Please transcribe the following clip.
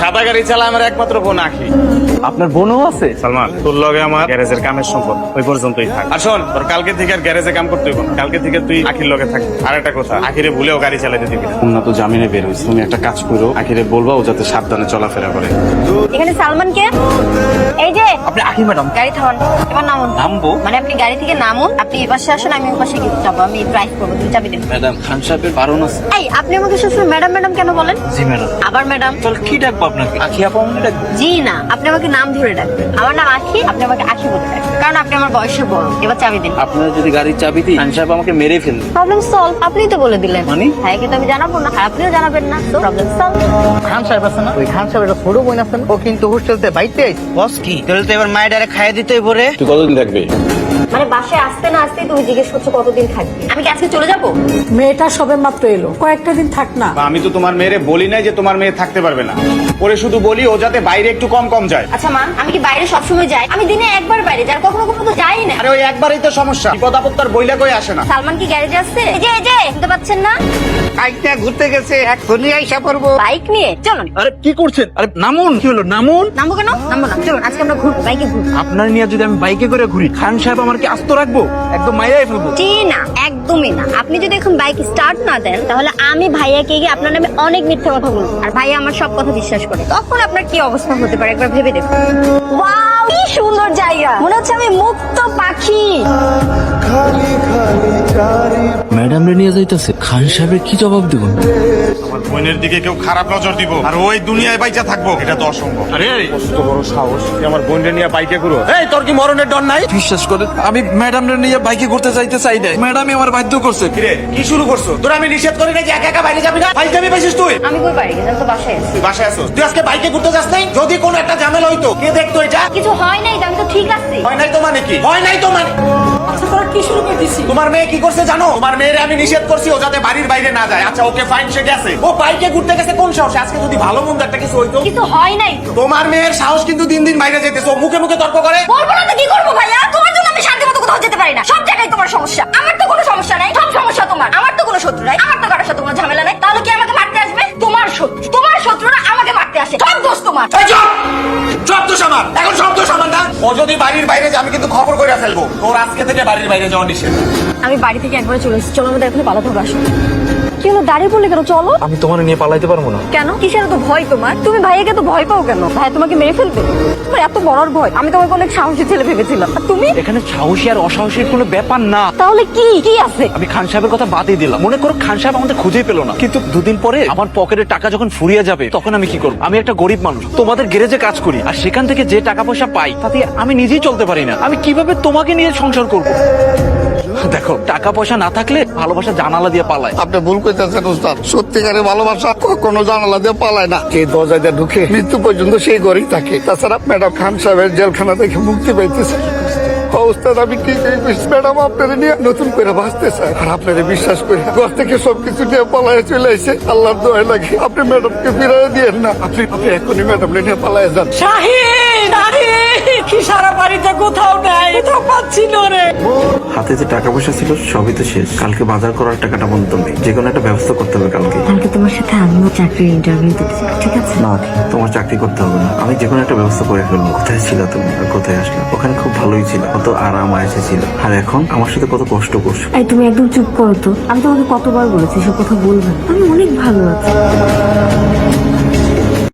সাদা গাড়ি চালা আমার একমাত্র বোন আখি। আপনার বোনও আছে? সালমান তোর লগে আমার গ্যারেজের কামের সম্পর্ক ওই পর্যন্তই থাক। আর শোন তোর কালকে থেকে আর গ্যারেজে কাম করতে হইব কালকে থেকে তুই আখির লগে থাক। আর একটা কথা আখিরে ভুলেও গাড়ি চালাতে দিবি না। উন্নত জামিনে বের হইছে। তুমি একটা কাজ করো আখিরে বলবা ও যাতে সাবধানে চলাফেরা করে। এখানে সালমান কে? এই যে আপনি আখি ম্যাডাম। গাড়ি থামান এবার নামুন। নামবো? মানে আপনি গাড়ি থেকে নামুন আপনি এই পাশে আসুন আমি ওই পাশে গিয়ে যাব আমি ড্রাইভ করব তুমি চাবি দিন ম্যাডাম খান সাহেবের বারণ আছে। এই আপনি আমাকে সবসময় ম্যাডাম ম্যাডাম কেন বলেন? জি ম্যাডাম। আবার ম্যাডাম। তাহলে কি ডাকবো আপনাকে? আখি আপা জি না আপনি আমাকে নাম ধরে ডাকবেন আমার নাম আখি আপনি আমাকে আখি বলে ডাকবেন। কারণ আপনি আমার বয়সে বড় এবার চাবি দিন। আপনারা যদি গাড়ির চাবি দিই খান সাহেব আমাকে মেরে ফেলবে। প্রবলেম সলভ আপনিই তো বলে দিলেন। মানে? হ্যাঁ কিন্তু আমি জানাব না আর আপনিও জানাবেন না তো প্রবলেম সলভ খান সাহেব আছে না? ওই খান সাহেবের ছোট বোন আছেন ও কিন্তু হোস্টেলতে বাইতে আইছে। বস কি? তাহলে তো এবার মায়ের ডাইরেক্ট খাইয়ে দিতেই পরে তুই কতদিন থাকবি? মানে বাসায় আসতে না আসতেই তুমি জিজ্ঞেস করছ কতদিন থাকবে? আমি কি আজকে চলে যাব? মেয়েটা সবে মাত্র এলো। কয়েকটা দিন থাক না। আমি তো তোমার মেয়েরে বলি নাই যে তোমার মেয়ে থাকতে পারবে না। ওরে শুধু বলি ও যাতে বাইরে একটু কম কম যায়। আচ্ছা মা আমি কি বাইরে সবসময় যাই? আমি দিনে একবার বাইরে যাই কখনো কখনো তো যাই না। আরে ওই একবারই তো সমস্যা। বিপদ আপদ তার বইলা কই আসে না। সালমান কি গ্যারেজে আসছে? এই যে এই যে শুনতে পাচ্ছেন না? ঘুরতে গেছে এখনই আইসা পড়ব। বাইক নিয়ে চলুন। আরে কি করছেন? আরে নামুন। কি হলো নামুন? নামবো কেন? নামবো না চলুন আজকে আমরা ঘুরবো বাইকে ঘুরবো। আপনার নিয়ে যদি আমি বাইকে করে ঘুরি খান সাহেব আমার কি আস্ত রাখব? একদম মাইরাই ফেলব। জি না একদমই না। আপনি যদি এখন বাইক স্টার্ট না দেন তাহলে আমি ভাইয়াকে গিয়ে আপনার নামে অনেক মিথ্যা কথা বলব। আর ভাইয়া আমার সব কথা বিশ্বাস করে। তখন আপনার কি অবস্থা হতে পারে? একবার ভেবে দেখুন। ওয়াও কি সুন্দর জায়গা। মনে হচ্ছে আমি মুক্ত পাখি। ম্যাডাম রে নিয়ে যাইতেছে। খান সাহেবের কি জবাব দেবেন আমার বোনের দিকে কেউ খারাপ নজর দিব। আর ওই দুনিয়ায় বাইচা থাকব এটা তো অসম্ভব। আরে কত বড় সাহস তুই আমার বোনরে নিয়ে বাইকে ঘুরো। এই তোর কি মরণের ডর নাই? বিশ্বাস করেন আমি ম্যাডাম নিয়ে বাইকে ঘুরতে চাইতে চাই নাই। ম্যাডামই আমার বাধ্য করছে। কিরে কি শুরু করছ? তোর আমি নিষেধ করি না যে একা একা বাইরে যাবি না? বাইক যাবি পাইছিস তুই। আমি কই পারি আমি তো বাসায় আছি। তুই বাসায় আসো তুই আজকে বাইকে ঘুরতে যাস নাই? যদি কোনো একটা ঝামেলা হইতো কে দেখতো এটা? কিছু হয় নাই আমি তো ঠিক আছি। হয় নাই তো মানে কি? হয় নাই তো মানে আচ্ছা তোরা কি শুরু করে দিছি তোমার মেয়ে কি করছে জানো? তোমার মেয়েরে আমি নিষেধ করছি ও যাতে বাড়ির বাইরে না যায়। আচ্ছা ওকে ফাইন সে গেছে। ও বাইকে ঘুরতে গেছে কোন সাহসে? আজকে যদি ভালো মন্দ একটা কিছু হইতো। কিছু হয় নাই তো। তোমার মেয়ের সাহস কিন্তু দিন দিন বাইরে যেতেছে ও মুখে মুখে তর্ক করে। বলব না তো কি করব ভাইয়া? তোমার জন্য আমি শান্তি মতো কোথাও যেতে পারি না। সব জায়গায় তোমার সমস্যা। আমার তো কোনো সমস্যা নাই সব সমস্যা তোমার। আমার তো কোনো শত্রু নাই আমার তো কারোর সাথে কোনো ঝামেলা নাই। তাহলে কি আমাকে মারতে আসবে? তোমার শত্রু। তোমার শত্রুরা আমাকে মারতে আসে। সব দোষ তোমার! সব দোষ আমার। এখন সব দোষ আমার না। ও যদি বাড়ির বাইরে যায় আমি কিন্তু খবর করে ফেলব। তোর আজকে থেকে বাড়ির বাইরে যাওয়া নিষেধ। আমি বাড়ি থেকে একবার চলে এসেছি। চলো আমাদের এখন পালাতে হবে আসো। কি হলো? দাঁড়িয়ে বললে কেন? চলো। আমি তোমার নিয়ে পালাইতে পারব না। কেন? কিসের তো ভয় তোমার? তুমি ভাইয়াকে তো ভয় পাও কেন? ভাই তোমাকে মেরে ফেলবে? তোমার এত বড় ভয়। আমি তোমাকে অনেক সাহসী ছেলে ভেবেছিলাম। আর তুমি? এখানে সাহসী আর অসাহসীর কোনো ব্যাপার না। তাহলে কি? কি আছে? আমি খান সাহেবের কথা বাদই দিলাম। মনে করো খান সাহেব আমাদের খুঁজেই পেল না। কিন্তু দুদিন পরে আমার পকেটের টাকা যখন ফুরিয়ে যাবে তখন আমি কি করব? আমি একটা গরিব মানুষ। তোমাদের গ্যারেজে কাজ করি। আর সেখান থেকে যে টাকা পয়সা পাই তাতে আমি নিজেই চলতে পারি না। আমি কীভাবে তোমাকে নিয়ে সংসার করব? টাকা পয়সা না থাকলে ভালোবাসা জানালা দিয়ে পালায়। আপনি ভুল করতেছেন উস্তাদ। সত্যিকারের ভালোবাসা কখনো জানালা দিয়ে পালায় না। যে দরজা দিয়ে ঢুকে মৃত্যু পর্যন্ত সেই ঘরেই থাকে। তাছাড়া ম্যাডাম খান সাহেবের জেলখানা থেকে মুক্তি পাইতেছে। উস্তাদ আমি কি ম্যাডাম আপনারা নিয়ে নতুন করে বাঁচতে চাই। আর আপনারা বিশ্বাস করে ঘর থেকে সবকিছু নিয়ে পালায় চলে এসে আল্লাহর দোয়া লাগে। আপনি ম্যাডামকে ফিরাই দিয়েন না। আপনি আপনি এখনই ম্যাডাম নিয়ে পালায় যান। আরে কি সারা বাড়িতে কোথাও নাই? কোথাও পাচ্ছি না রে। হাতে যে টাকা পয়সা ছিল সবই তো শেষ। কালকে বাজার করার টাকাটা বন্ধ নেই। যে কোনো একটা ব্যবস্থা করতে হবে কালকে। কালকে তোমার সাথে আমিও চাকরির ইন্টারভিউ দিতে ঠিক আছে? না তোমার চাকরি করতে হবে না। আমি যে কোনো একটা ব্যবস্থা করে ফেলব। কোথায় ছিল তুমি? আর কোথায় আসলে? ওখানে খুব ভালোই ছিল। কত আরাম আয়েসে ছিল। আর এখন আমার সাথে কত কষ্ট করছ। এই তুমি একদম চুপ করো তো। আমি তোমাকে কতবার বলেছি সব কথা বলবে না। আমি অনেক ভালো আছি।